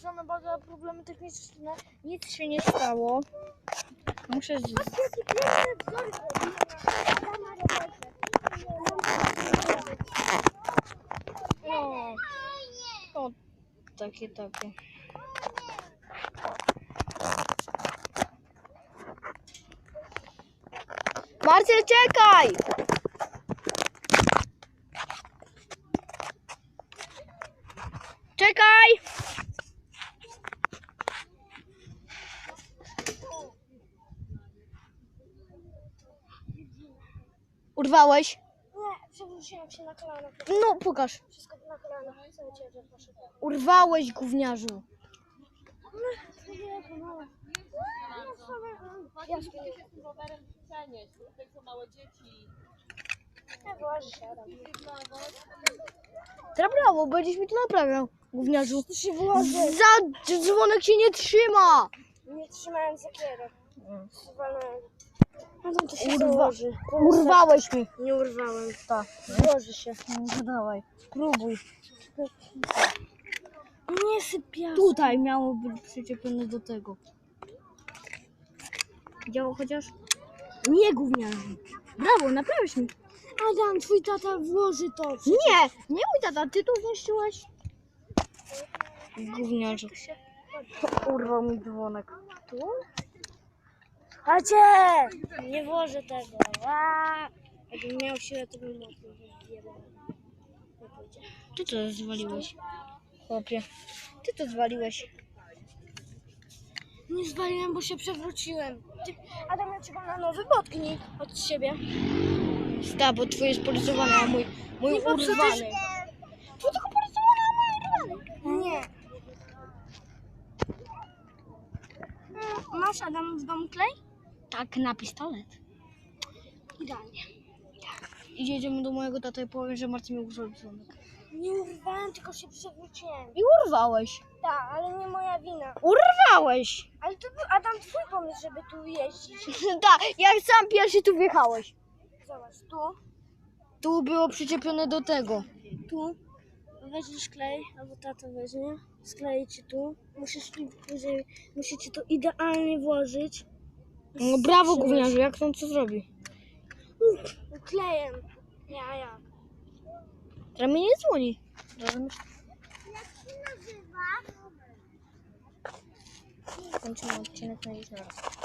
same bardzo problemy techniczne. Nic się nie stało. Muszę z... No. O, takie, takie. Marcel, czekaj! Czekaj! Urwałeś? Nie, przewróciłam się na kolana. No, pokaż. Wszystko na kolana. Cały ciężar poszedł. Urwałeś, gówniarzu. Ja się tym rowerem przenieść, są małe dzieci. Brawo, będziesz mi to naprawiał, gówniarzu. Się. Za dzwonek się nie trzyma. Nie trzymałem zakierę. Zwalałem. No to się Urwa- założy. Urwałeś mi. Nie urwałem. Tak. Złoży się. No dawaj, próbuj. Nie sypia. Tutaj miało być przyczepione do tego. Działo chociaż? Nie, gówniarzu. Brawo, naprawiłeś mi. Adam, twój tata włoży to. Nie, nie mój tata, ty to zniszczyłeś. Gówniarzu. Urwał mi dzwonek. Tu? Chodźcie! Nie włożę tego. Aaa! Jakbym miał siłę, to bym mógł. Ty to zwaliłeś. Chłopie. Ty to zwaliłeś. Nie zwaliłem, bo się przewróciłem. Ty, Adam, ja czekam na nowy potknij od siebie. Sta, bo twój jest porysowane, a mój, mój Nie popsuł urwany. też- Tu tylko porysowane, a mój urwany. Nie. Masz Adam w domu klej? Tak, na pistolet. Idealnie. I jedziemy do mojego taty i powiem, że Marcin mi urwał dzwonek. Nie urwałem, tylko się przewróciłem. I urwałeś. Tak, ale nie moja wina. Urwałeś. Ale to był Adam twój pomysł, żeby tu jeździć. tak, jak sam pierwszy tu wjechałeś. Zobacz, tu, Tu było przyczepione do tego. tu. Weźmiesz klej, albo tata weźmie. Sklei ci tu. Musisz tu później, musicie to idealnie włożyć. No brawo, gówniarzu, jak on co zrobi? Klejem. Ja, ja. Teraz mi nie dzwoni. Rozumiesz? Kończymy odcinek na dziś na raz.